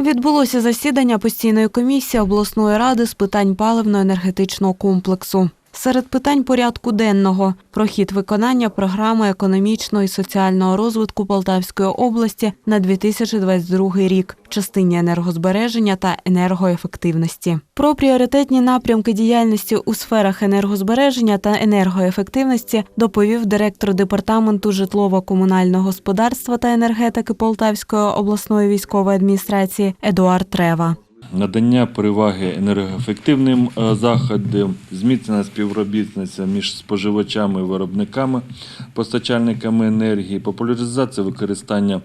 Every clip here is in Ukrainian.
Відбулося засідання постійної комісії обласної ради з питань паливно-енергетичного комплексу. Серед питань порядку денного про хід виконання програми економічного і соціального розвитку Полтавської області на 2022 рік частині енергозбереження та енергоефективності. Про пріоритетні напрямки діяльності у сферах енергозбереження та енергоефективності доповів директор департаменту житлово-комунального господарства та енергетики Полтавської обласної військової адміністрації Едуард Трева. Надання переваги енергоефективним е, заходам, зміцнена співробітниця між споживачами виробниками, постачальниками енергії, популяризація використання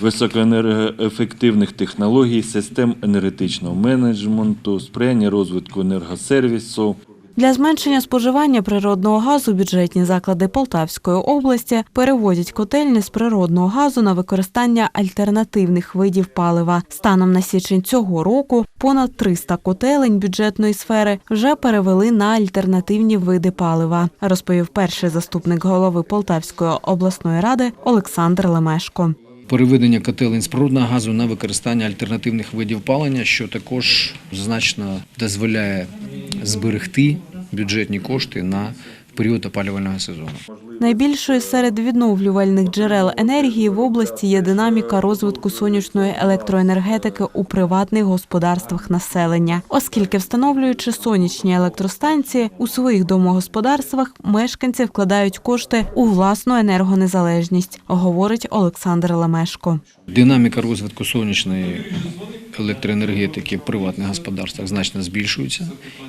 високоенергоефективних технологій, систем енергетичного менеджменту, сприяння розвитку енергосервісу, Для зменшення споживання природного газу бюджетні заклади Полтавської області переводять котельні з природного газу на використання альтернативних видів палива. Станом на січень цього року понад 300 котелень бюджетної сфери вже перевели на альтернативні види палива, розповів перший заступник голови Полтавської обласної ради Олександр Лемешко. переведення котелень з природного газу на використання альтернативних видів палення, що також значно дозволяє зберегти бюджетні кошти на період опалювального сезону. Найбільшою серед відновлювальних джерел енергії в області є динаміка розвитку сонячної електроенергетики у приватних господарствах населення, оскільки встановлюючи сонячні електростанції у своїх домогосподарствах, мешканці вкладають кошти у власну енергонезалежність, говорить Олександр Лемешко. Динаміка розвитку сонячної електроенергетики в приватних господарствах значно збільшується,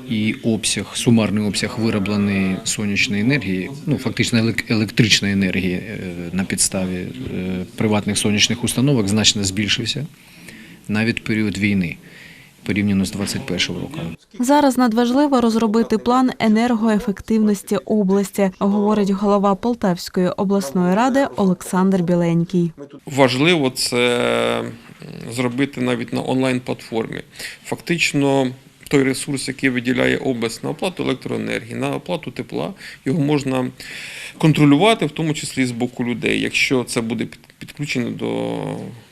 і обсяг, сумарний обсяг виробленої сонячної енергії, ну фактично елек- електричної енергії е, на підставі е, приватних сонячних установок значно збільшився навіть в період війни порівняно з 2021 роком. Зараз надважливо розробити план енергоефективності області, говорить голова Полтавської обласної ради Олександр Біленький. важливо це зробити навіть на онлайн-платформі. Фактично, той ресурс, який виділяє область на оплату електроенергії, на оплату тепла, його можна контролювати, в тому числі з боку людей, якщо це буде під- підключено до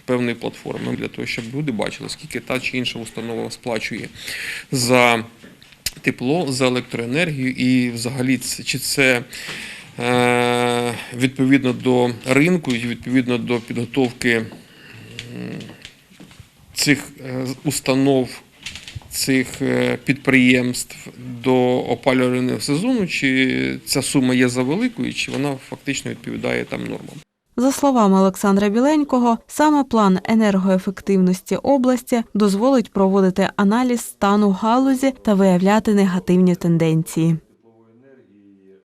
певної платформи, для того, щоб люди бачили, скільки та чи інша установа сплачує за тепло, за електроенергію і взагалі чи це е, відповідно до ринку і відповідно до підготовки цих е, установ, цих е, підприємств до опалювального сезону, чи ця сума є завеликою, чи вона фактично відповідає там нормам. За словами Олександра Біленького, саме план енергоефективності області дозволить проводити аналіз стану галузі та виявляти негативні тенденції.